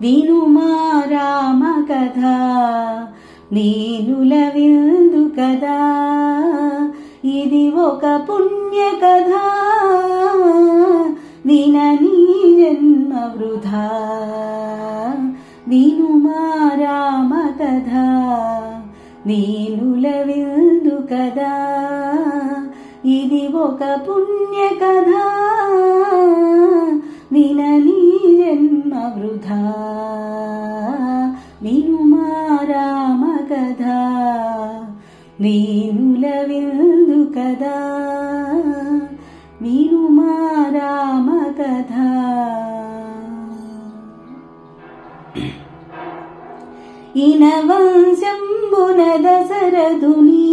వినుమా రామ కథ నీనుల విందు కదా. ఇది ఒక పుణ్య కథ వినని జన్మ వృధా. వినుమా రామ కథ నీనుల విందు కదా. ఇది ఒక పుణ్య కథ వినని జన్మ వృధా. వినుమా రామ కదా నీనుల విందు కదా. వినుమా రామ కథ ఇనవంశంబున దశరథుని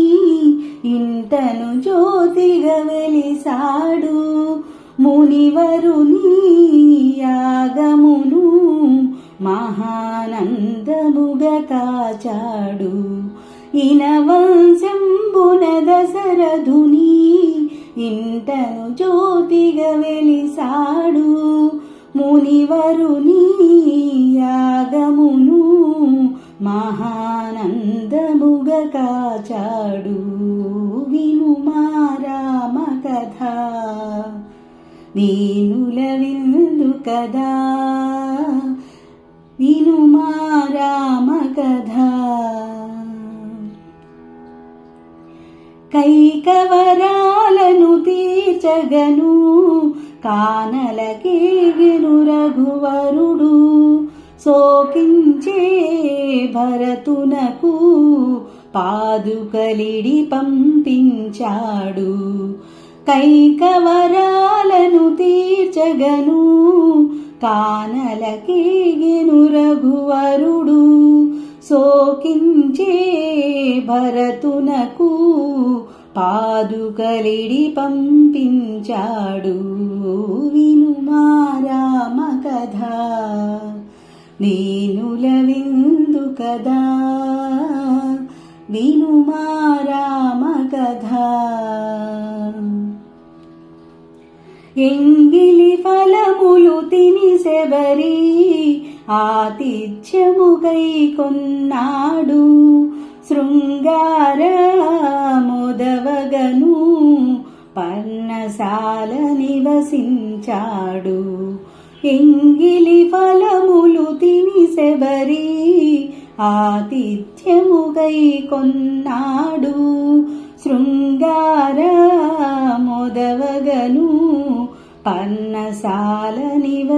ఇంటను జ్యోతిగా వెలిసాడు. మునివరుని మహానందముగా కాచాడు ఇనవంశంబున దశరథుని ఇంటను జ్యోతిగా వెలిసాడు మునివరుని యాగమును మహానందముగా కాచాడు వినుమా కథ దీనుల విందు కదా వినుమా రామ కథ కైకవరాలను తీర్చగను కానలకేగిను రఘువరుడు సోకించే భరతునకు పాదుకలిడి పంపించాడు కైకవరాలను తీర్చగను కానలకేగిను రఘువరుడు సోకించే భరతునకు పాదుకలిడి పంపించాడు. వినుమా రామ కథ. నేనుల విందు కదా. వినుమా రామ కథ. ఎంగిలి ఫలములు తిని శబరి ఆతిథ్యముగై కొన్నాడు. శృంగార మొదవగను పర్ణశాల నివసించాడు. ఎంగిలి ఫలములు తిని శబరి ఆతిథ్యముకై కొన్నాడు. శృంగార మొదవగను పన్న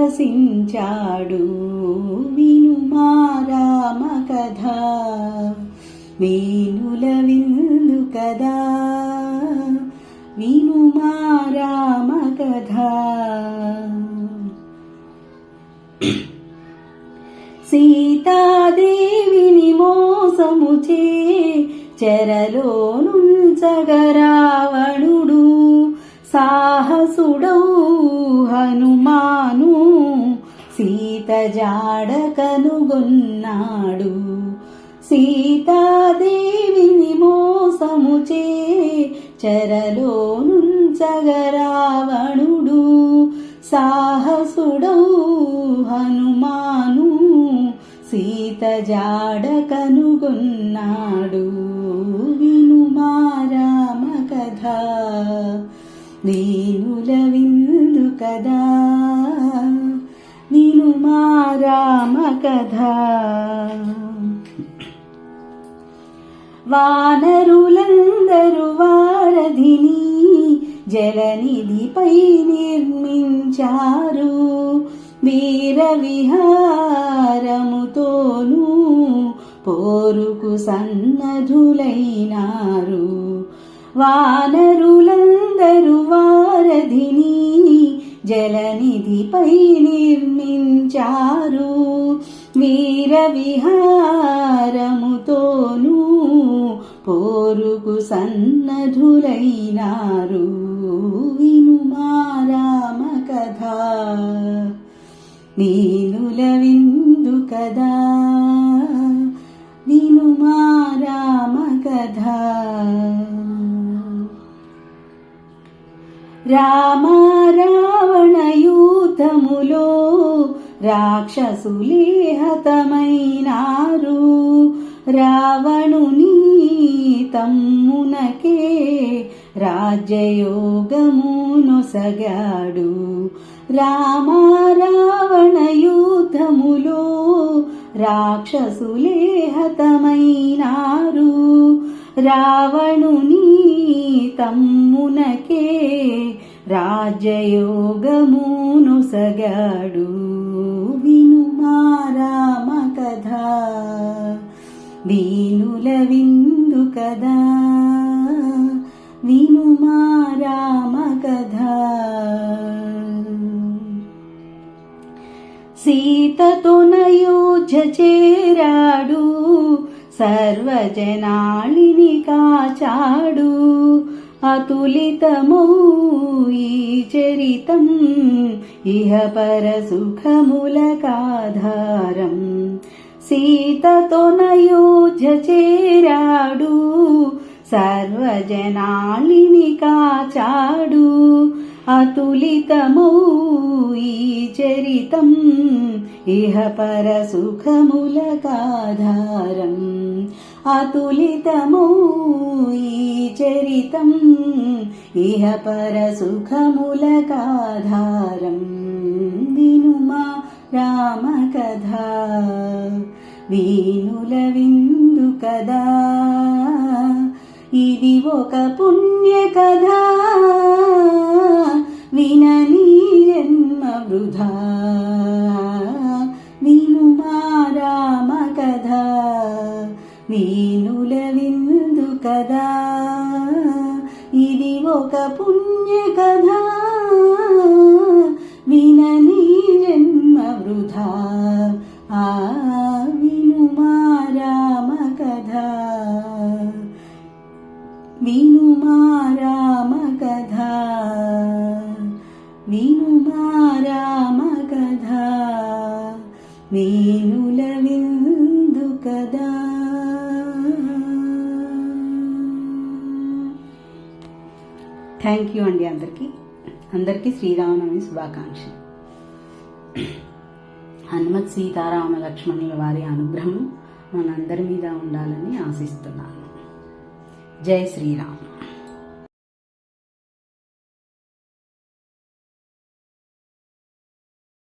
నివసించాడు వినుమా రామ కథ. వేణుల విందు కదా. వినుమా రామ కథ. సీతాదేవిని మోసముచే చెరలో నుంచగరావణుడు. సాహసు జాడ కనుగొన్నాడు సీతాదేవిని మోసము చే చెరలోనుంచగరావణుడు సాహసుడౌ హనుమాను సీత జాడ కనుగొన్నాడు వినుమారామ కథ నేనుల విందు కదా. కథ. వానరులందరూ వారధిని జలనిధిపై నిర్మించారు. వీర విహారముతోనూ పోరుకు సన్నధులైనారు. వానరులందరూ వారధిని జలనిధిపై నిర్మించారు. వీరవిహారముతోనూ పోరుకు సన్నధులైనారు. వినుమారామ కథ. నీనుల విందు కదా. వినుమారామ కథ. రామారా రాక్షసులే హతమైనారు రావణుని తమ్మునకే రాజయోగమును సగాడు. రామారావణ యుద్ధములో రాక్షసులే హతమైనారు రావణుని తమ్మునకే రాజ్యయోగమునొసగాడు వినుమా రామ కథ. వీనుల విందు కదా వినుమా రామ కథ. సీతతో నయోజ చేరాడు. సర్వజనాళిని కాచాడు. అతులితమౌ ఈ చరితం ఇహ పరసుఖములకాధారం సీతతో నయోధ్య చేరాడు సర్వజనాళిని కాచాడు. అతులితమౌ ఈ చరితం ఇహ పర సుఖములకాధారం అతులితమౌ ఈ చరితం ఇహ పర సుఖములకాధారం వినుమా రామ కథ వీనుల విందు కదా ఇది ఒక పుణ్య కథ వృధా. వినుమా రామ కథ వీనుల విందు కదా ఇది ఒక పుణ్య కథ వినని జన్మ వృధా. ఆ వేణుల విందు కదా థ్యాంక్ యూ అండి అందరికీ. అందరికీ శ్రీరామనవమి శుభాకాంక్షలు. హనుమత్ సీతారామ లక్ష్మణుల వారి అనుగ్రహం మనందరి మీద ఉండాలని ఆశిస్తున్నాను. జై శ్రీరామ్.